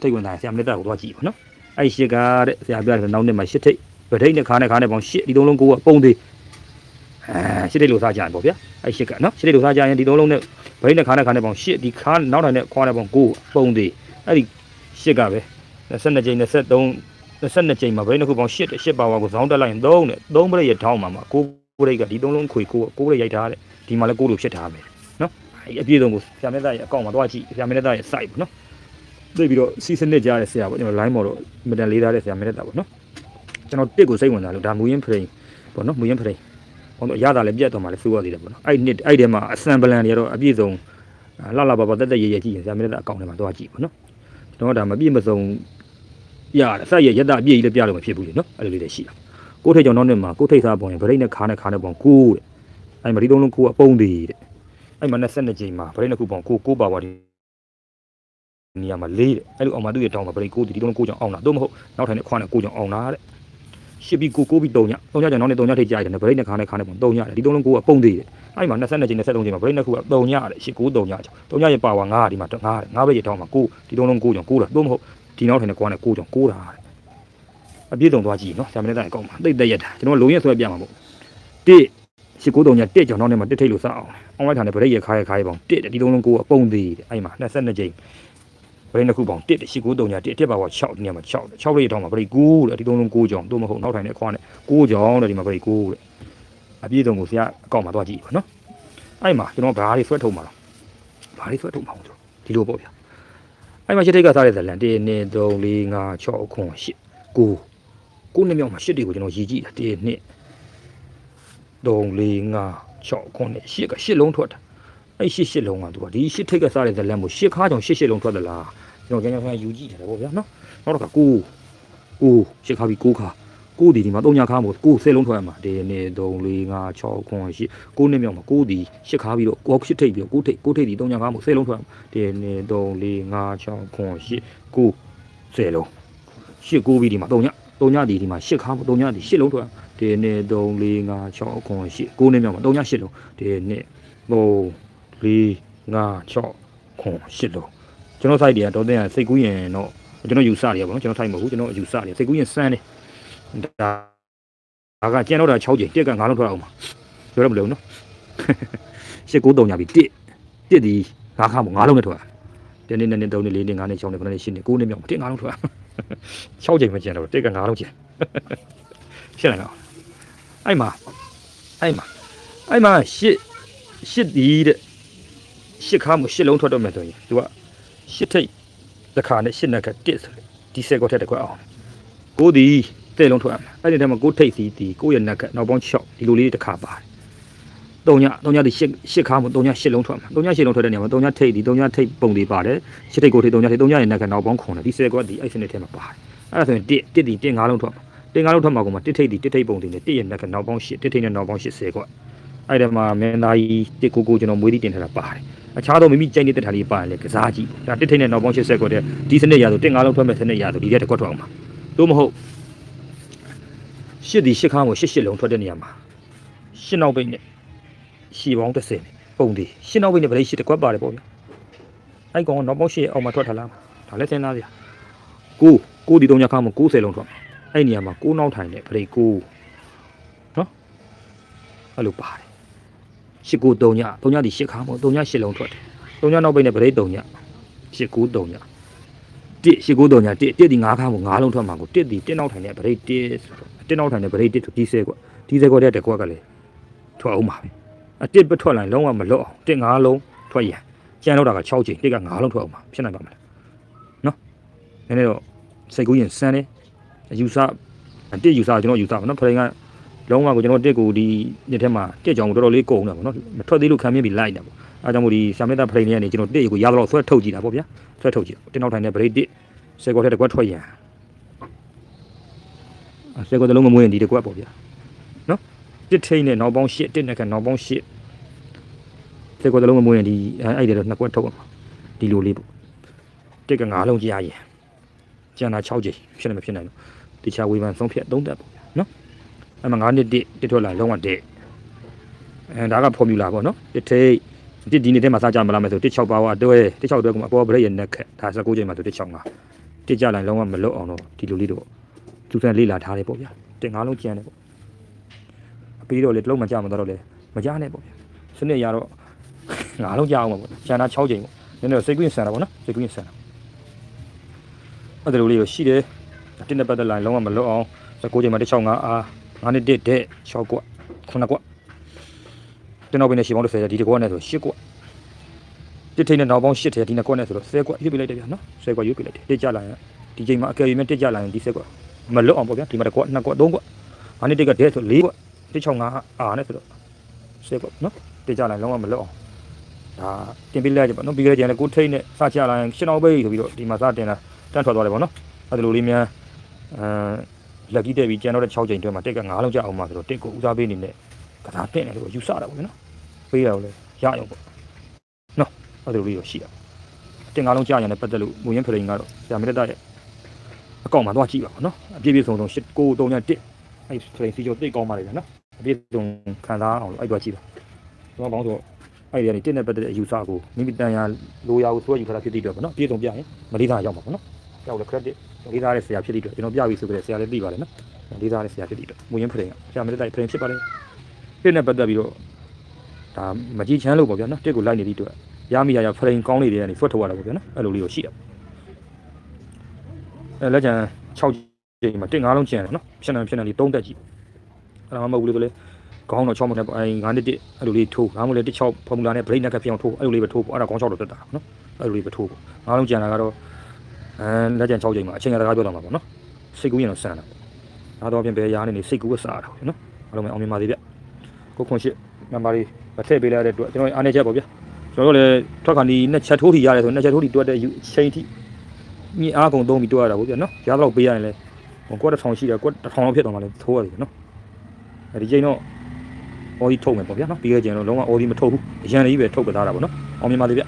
စိတ်ဝင်စားဆရာမလက်တာကိုသွားကြည့်ပါနော်အဲ့ရှစ်ကားတဲ့ဆရာပြတဲ့နောက်နှစ်မှာရှစ်ထိတ်ဗဒိတ်နဲ့ခါနဲ့ခါနဲ့ပေါင်းရှစ်ဒီသုံးလုံးကိုကပုံသေး အဲရှစ်ထိတ်လို့စားကြရင်ပေါ့ဗျာအဲ့ရှစ်ကနော်ရှစ်ထိတ်လို့စားကြရင်ဒီသုံးလုံးနဲ့ဗဒိတ်နဲ့ခါနဲ့ခါနဲ့ပေါင်းရှစ်ဒီခါနောက်တိုင်းနဲ့ခွာနဲ့ပေါင်းကိုပုံသေးအဲ့ဒီရှစ်ကပဲ22ကြိမ်23 22ကြိမ်မှာဗဒိတ်နှစ်ခုပေါင်းရှစ်ရှစ်ပါဝါကိုဇောင်းတက်လိုက်ရင်3နဲ့3ပရိတ်ရထောင်းမှာမှာကိုပရိတ်ကဒီသုံးလုံးခွေကိုကိုပရိတ်ရိုက်ထားတဲ့ဒီမှာလည်းကိုလိုဖြစ်ထားမယ်နော်အဲအပြည့်စုံကိုဆရာမင်းသားရဲ့အကောင့်မှာသွားကြည့်ဆရာမင်းသားရဲ့ site ပေါ့နော်သိပြီးတော့စီစနစ်ကြားတဲ့ဆရာပေါ့ကျွန်တော် line မော်တော့မတန်လေးသားတဲ့ဆရာမရက်တာပေါ့နော်ကျွန်တော်တစ်ကိုစိတ်ဝင်စားလို့ဒါမူရင်းဖရိန်ပေါ့နော်မူရင်းဖ ရိန်ဟောတော့ရတာလည်းပြတ်သွားမှလည်းစိုးရသေးတယ်ပေါ့နော်အဲ့နှစ်အဲ့ထဲမှာအစံပလန်တွေကတော့အပြည့်စုံလှလှပပတက်တက်ရရကြည့်ရင်ဆရာမရက်တာအကောင့်ထဲမှာသွားကြည့်ပေါ့နော်ကျွန်တော်ဒါမပြည့်မစုံရတယ်ဆက်ရရက်တာအပြည့်ကြီးလည်းပြလို့မဖြစ်ဘူးလေနော်အဲ့လိုလေးတွေရှိတာကိုထိတ်ကြောင့်နောက်နှစ်မှာကိုထိတ်စားပုံရင်ဗရိတ်နဲ့ခါနဲ့ခါနဲ့ပုံကိုတဲ့အဲ့မဒီသုံးလုံးကိုကအပုံသေးတဲ့အဲ့မှာ22ကြိမ်မှာဗရိတ်နှစ်ခုပုံကိုကိုပါပါဒီနေရာမှာလေးတဲ့အဲ့လိုအောင်မသူ့ရဲ့တောင်းမှာဗရိတ်ကိုဒီဒီလုံးကိုကြောင့်အောင်တာတော့မဟုတ်နောက်ထိုင်နဲ့ခွာနဲ့ကိုကြောင့်အောင်တာတဲ့ ရှစ်ပြီးကိုကိုပြီး3ည3ညကြောင့်နောက်နဲ့3ညထိတ်ကြရတယ်ဗရိတ်နဲ့ခါနဲ့ခါနဲ့ပုံ3ညတယ်ဒီသုံးလုံးကိုကပုံသေးတယ်အဲ့မှာ22ကြိမ်23ကြိမ်မှာဗရိတ်နှစ်ခုက3ညတယ်ရှစ်ကို3ညကြောင့်3ညရင်ပါဝါ9ဒီမှာ9တယ်9ပဲရတောင်းမှာကိုဒီသုံးလုံးကိုကြောင့်ကိုတာတော့မဟုတ်ဒီနောက်ထိုင်နဲ့ခွာနဲ့ကိုကြောင့်ကိုတာတဲ့အပြည့်စုံသွားကြည့်နော်ဆရာမင်းတိုင်းအကောင့်မှာတိတ်တက်ရက်တာကျွန်တော်လုံးရက်ဆွဲပြမှာပေါ့တစ်ရှစ်ကို3ည1ကြောင့်နောက်နဲ့မှာတစ်ထိတ်လို့စအောင်အောင်လိုက်တာနဲ့ဗရိတ်ရခါရခါရပေါင်း1ဒီသုံးလုံးကိုကပုံသေးတယ်အဲ့မှာ22ကြိမ်ဗ ရိတ်နှစ်ခုပေါင်း1 8 9 3ညာ1တစ်ပါဝါ6ဒီနေရာမှာ6 6လေးတောင်းမှာဗရိတ်9တဲ့ဒီသုံးလုံး9ကြောင်းတို့မဟုတ်နောက်ထိုင်တဲ့ခွားနဲ့9ကြောင်းတဲ့ဒီမှာဗရိတ်9တဲ့အပြည့်စုံကိုဆရာအကောင့်မှာသွားကြည့်ပါနော်အဲ့မှာကျွန်တော်ဘာတွေဆွဲထုတ်မှာတော့ဘာတွေဆွဲထုတ်မှာအောင်ဆိုဒီလိုပေါ့ဗျာအဲ့မှာရှစ်ထိတ်ကစားတဲ့ဇလန်1 2 3 4 5 6 9 8 9 9နှစ်မြောက်မှာ8တွေကိုကျွန်တော်ရည်ကြည့်တာ1 2 3 4 5 6 9 8က8လုံးထွက်တာအဲ့ရှစ်ရှစ်လုံးကသူကဒီရှစ်ထိတ်ကစားတဲ့ဇလန်ကိုရှစ်ခါကြောင့်ရှစ်ရှစ်လုံးထွက်သလား ကျွန်တော်ကျန်ကျန်ဆန်းယူကြည့်တယ်ပေါ့ဗျာနော်နောက်တော့ကကိုကိုရှစ်ခါပြီးကိုခါကိုဒီဒီမှာ၃ညခါမို့ကိုဆယ်လုံးထွက်ရမှာဒီနေ့3 4 5 6 9 10ကိုနှစ်မြောက်မှာကိုဒီရှစ်ခါပြီးတော့ကိုရှစ်ထိတ်ပြီးတော့ကိုထိတ်ကိုထိတ်ဒီ၃ညခါမို့ဆယ်လုံးထွက်ရမှာဒီနေ့3 4 5 6 9 10ကိုဆယ်လုံးရှစ်ကိုပြီးဒီမှာ၃ည၃ညဒီဒီမှာရှစ်ခါမို့၃ညဒီရှစ်လုံးထွက်ရဒီနေ့3 4 5 6 9 10ကိုနှစ်မြောက်မှာ၃ညရှစ်လုံးဒီနေ့ဟို၄၅6ခွန်8လုံး ကျွန်တော် site တွေကတော့တင်စိတ်ကူးရင်တော့ကျွန်တော်ယူဆတယ်ပေါ့နော်ကျွန်တော် site မဟုတ်ဘူးကျွန်တော်ယူဆတယ်စိတ်ကူးရင်စမ်းတယ်ဒါဒါကကျန်တော့တာ6ချိန်တက်က9လုံးထွက်အောင်ပါပြောရမလို့နော်8 9 3ညာပြီ1 1ဒီ9ခါမို့9လုံးနဲ့ထွက်တနေ့နဲ့3နေ့4နေ့5နေ့6နေ့9နေ့10နေ့9နေ့မြောက်1 9လုံးထွက်6ချိန်မကျန်တော့တက်က9လုံးကျန်ရှင်းလိုက်တော့အဲ့မှာအဲ့မှာအဲ့မှာ8 8ဒီတဲ့ရှစ်ခါမှုရှစ်လုံးထွက်တော့မယ်ဆိုရင်သူက ရှစ်ထိတ်တစ်ခါနဲ့ရှစ်နက်ကတစ်ဆိုဒီဆက်ကောထက်တစ်ခွက်အောင်ကိုဒီတဲ့လုံးထွက်ရမှာအဲ့ဒီထဲမှာကိုထိတ်စီဒီကိုရဲ့နက်ကနောက်ပေါင်း6ဒီလိုလေးတစ်ခါပါတယ်တုံညတုံညဒီရှစ်ရှစ်ခါမှုတုံညရှစ်လုံးထွက်မှာတုံညရှစ်လုံးထွက်တဲ့နေရာမှာတုံညထိတ်ဒီတုံညထိတ်ပုံလေးပါတယ်ရှစ်ထိတ်ကိုထိတ်တုံညထိတ်တုံညရဲ့နက်ကနောက်ပေါင်း9တယ်ဒီဆက်ကောဒီအဲ့စနစ်ထဲမှာပါတယ်အဲ့ဒါဆိုရင်တစ်တစ်ဒီတစ်5လုံးထွက်မှာတစ်5လုံးထွက်မှာကမှတစ်ထိတ်ဒီတစ်ထိတ်ပုံလေးနဲ့တစ်ရဲ့နက်ကနောက်ပေါင်း8တစ်ထိတ်နဲ့နောက်ပေါင်း8ဆယ်ကောအဲ့ဒီမှာမင်းသားကြီးတစ်ကိုကိုကျွန်တော်မွေးတိတင်ထားတာပါတယ် အခြားသောမိမိကြိုက်နေတဲ့ထားလေးပါရင်လေကစားကြည့်ဒါတစ်ထိတ်နဲ့နောက်ပေါင်း80ခွက်တဲ့ဒီစနစ်ရဆိုတစ်ငါးလုံးထွက်မဲ့စနစ်ရဆိုဒီတဲ့တစ်ခွက်ထွက်အောင်ပါသို့မဟုတ်ရှစ်ဒီရှစ်ခါကိုရှစ်ရှစ်လုံးထွက်တဲ့နေရာမှာရှစ်နောက်ပိတ်နဲ့ရှည်ပေါင်း30နဲ့ပုံဒီရှစ်နောက်ပိတ်နဲ့ဗလိရှစ်တစ်ခွက်ပါတယ်ပေါ့ဗျာအဲ့ကောင်ကနောက်ပေါင်း8အောက်မှာထွက်ထားလားဒါလည်းစဉ်းစားစရာကိုကိုဒီတုံးညခါမှာ90လုံးထွက်အဲ့နေရာမှာကိုနောက်ထိုင်နဲ့ဗလိကိုနော်အဲ့လိုပါတယ် ရှစ်ကို3ည3ညဒီရှစ်ခါမို့3ညရှစ်လုံးထွက်တယ်3ညနောက်ပိတ်နဲ့ဗရိတ်3ညရှစ်ကို3ညတစ်ရှစ်ကို3ညတစ်တစ်ဒီ5ခါမို့5လုံးထွက်မှာကိုတစ်ဒီတစ်နောက်ထိုင်နဲ့ဗရိတ်တစ်ဆိုတော့တစ်နောက်ထိုင်နဲ့ဗရိတ်တစ်ဆိုဒီဆဲကွဒီဆဲကွတဲ့တကွက်ကလည်းထွက်အောင်ပါပဲအတစ်ပထွက်လာရင်လုံးဝမလွတ်အောင်တစ်5လုံးထွက်ရန်ကျန်တော့တာက6ချိန်တစ်က5လုံးထွက်အောင်ပါဖြစ်နိုင်ပါမလားနော်နည်းနည်းတော့စိတ်ကူးရင်စမ်းတယ်ယူဆတစ်ယူဆကျွန်တော်ယူဆပါနော်ဖရင်က လုံးဝကိုကျွန်တော်တက်ကိုဒီနှစ်ထဲမှာတက်ကြောင်ကိုတော်တော်လေးကုန်တာပေါ့နော်မထွက်သေးလို့ခံမြင်ပြီးလိုက်တာပေါ့အဲကြောင့်မို့ဒီဆာမက်တာဖလိန်လေးကနေကျွန်တော်တက်ကိုရတော့ဆွဲထုတ်ကြည့်တာပေါ့ဗျာဆွဲထုတ်ကြည့်တင်နောက်ထိုင်တဲ့ဗရိတ်တစ်ဆယ်ကောထက်တစ်ကွက်ထွက်ရန်ဆယ်ကောတလုံးမမွေးရင်ဒီတစ်ကွက်ပေါ့ဗျာနော်တစ်ထိန်နဲ့နောက်ပေါင်း၈တစ်နဲ့ကနောက်ပေါင်း၈ဆယ်ကောတလုံးမမွေးရင်ဒီအဲ့ဒီတော့နှစ်ကွက်ထုတ်အောင်ဒီလိုလေးပေါ့တက်က၅လုံးကြားရင်ကျန်တာ6ချိန်ဖြစ်နေမဖြစ်နိုင်ဘူးတခြားဝေဖန်ဆုံးဖြတ်သုံးသက်ပေါ့ဗျာနော် အဲ့မှာ9နှစ်တစ်တစ်ထွက်လာလုံးဝတစ်အဲဒါကဖော်မြူလာပေါ့နော်တစ်ထိတ်တစ်ဒီနေ့ထဲမှာစားကြမလားမယ်ဆိုတစ်6ပါဝါတွဲတစ်6တွဲကမှအပေါ်ဗရိတ်ရနက်ခက်ဒါ19ချိန်မှာဆိုတစ်6ငါတစ်ကြလိုက်လုံးဝမလွတ်အောင်တော့ဒီလိုလေးတော့သူစံလေးလာထားတယ်ပေါ့ဗျာတစ်ငါလုံးကျန်တယ်ပေါ့အပြီးတော့လေတစ်လုံးမကြမတော့လေမကြနဲ့ပေါ့ဗျာစနစ်ရတော့ငါလုံးကြအောင်ပါပေါ့ကျန်တာ6ချိန်ပေါ့နည်းနည်းစိတ်ကူးရင်ဆန်တာပေါ့နော်စိတ်ကူးရင်ဆန်တာအဲ့ဒါလိုလေးကိုရှိတယ်တစ်နဲ့ပတ်သက်လာလုံးဝမလွတ်အောင်19ချိန်မှာတစ်6ငါအား ငါနဲ့တစ်တဲ့6ကွက်9ကွက်တင်တော့ဘယ်နဲ့ရှင်းပေါင်း30ဒီတကွက်နဲ့ဆို10ကွက်တစ်ထိန်နဲ့နောက်ပေါင်း၈ထဲဒီနှစ်ကွက်နဲ့ဆိုတော့10ကွက်ရွေးပြလိုက်တယ်ဗျာနော်10ကွက်ရွေးပြလိုက်တယ်တစ်ကြလာရင်ဒီချိန်မှာအကယ်၍မဲ့တစ်ကြလာရင်ဒီ10ကွက်မလွတ်အောင်ပေါ့ဗျာဒီမှာတစ်ကွက်နှစ်ကွက်သုံးကွက်ဟာနေ့တစ်ကဒဲဆို၄ကွက်တစ်ချောင်းငါအာနဲ့ဆိုတော့10ကွက်နော်တစ်ကြလာရင်လုံးဝမလွတ်အောင်ဒါတင်ပြလိုက်ကြပါနော်ပြီးကြတဲ့ချိန်လည်းကိုထိန်နဲ့စချလာရင်ရှင်းအောင်ပဲဆိုပြီးတော့ဒီမှာစတင်လာတန်းထွက်သွားတယ်ပေါ့နော်အဲ့ဒါလိုလေးများအဲ လက်ကြီးတက်ပြီးကျန်တော့တဲ့6ချိန်တွဲမှာတက်က9လုံးကြအောင်မှာဆိုတော့တက်ကိုဦးစားပေးနေနဲ့ကစားတင်တယ်လို့ယူဆတာပေါ့နော်ပေးရအောင်လေရအောင်ပေါ့အဲ့လိုလေးတော့ရှိတာတင်ကားလုံးကြာရတဲ့ပတ်သက်လို့မူရင်းဖရိန်ကတော့ဆရာမလက်တရဲ့အကောင့်မှာသွားကြည့်ပါဦးနော်အပြည့်ပြည့်စုံစုံ8 9 3ည1အဲ့ဖရိန်စီကျော်တိတ်ကောင်းပါလေဗျာနော်အပြည့်စုံခံစားအောင်လို့အဲ့သွားကြည့်ပါကျွန်တော်ဘောင်းဆိုအဲ့ဒီကနေတင်းနဲ့ပတ်သက်တဲ့အယူဆကိုမိမိတန်ရာလိုရာကိုဆွဲယူထားတာဖြစ်တည်တော့ဗောနော်အပြည့်စုံပြရင်မလေးသားရောက်မှာဗောနော် ရောက်လေ credit မလေးသားရဲ့ဆရာဖြစ်တည်တော့ကျွန်တော်ပြပြီဆိုကြတဲ့ဆရာလည်းသိပါတယ်နော်မလေးသားရဲ့ဆရာဖြစ်တည်တော့မူရင်းဖရိန်ကဆရာမလက်တရဲ့ဖရိန်ဖြစ်ပါလေတင်းနဲ့ပတ်သက်ပြီးတော့ဒါမကြည့်ချမ်းလို့ပေါ့ဗျာနော်တစ်ကိုလိုက်နေသည့်အတွက်ရမိရရဖရိန်ကောင်းလေးတွေကနေဖွက်ထုတ်ရတာပေါ့ဗျာနော်အဲ့လိုလေးကိုရှိရအဲလက်ချံ6ချိန်မှာတင်၅လုံးကျန်တယ်နော်ဖြစ်နေဖြစ်နေလေး3တက်ကြည့်အဲ့ဒါမှမဟုတ်ဘူးလေဆိုလေခေါင်းတော့6မနဲ့ပေါ့အဲ9နှစ်တစ်အဲ့လိုလေးထိုးငါမလဲတစ်6ဖော်မူလာနဲ့ break နဲ့ကပြောင်းထိုးအဲ့လိုလေးပဲထိုးပေါ့အဲ့ဒါခေါင်း6တော့တက်တာနော်အဲ့လိုလေးပဲထိုးပေါ့၅လုံးကျန်တာကတော့ အဲလက်ချံ6ချိန်မှာအချိန်ကတကားပြောတော့မှာပေါ့နော်စိတ်ကူးရင်တော့ဆန်တာဒါတော့ပြင်ဘယ်ရားနေနေစိတ်ကူးကစားတာပေါ့နော်အားလုံးပဲအောင်မြင်ပါသေးဗျကိုခွန်ရှိနံပါတ်လေးမထည့်ပေးလိုက်တဲ့အတွက်ကျွန်တော်အားနေချက်ပေါ့ဗျာကျွန်တော်တို့လည်းထွက်ခါဒီနှစ်ချက်ထိုးထီရတယ်ဆိုနှစ်ချက်ထိုးထီတွက်တဲ့ချိန်ထိမြင်အားကုန်သုံးပြီးတွက်ရတာပေါ့ဗျာနော်ရတော့ပေးရရင်လည်းကွက်တစ်ထောင်ရှိတယ်ကွက်တစ်ထောင်လောက်ဖြစ်သွားမှလည်းထိုးရတယ်နော်အဲဒီချိန်တော့အော်ဒီထုတ်မယ်ပေါ့ဗျာနော်ပြီးခဲ့ချိန်တော့လုံးဝအော်ဒီမထုတ်ဘူးအရန်လေးပဲထုတ်ကြတာပေါ့နော်အောင်မြင်ပါလေဗျ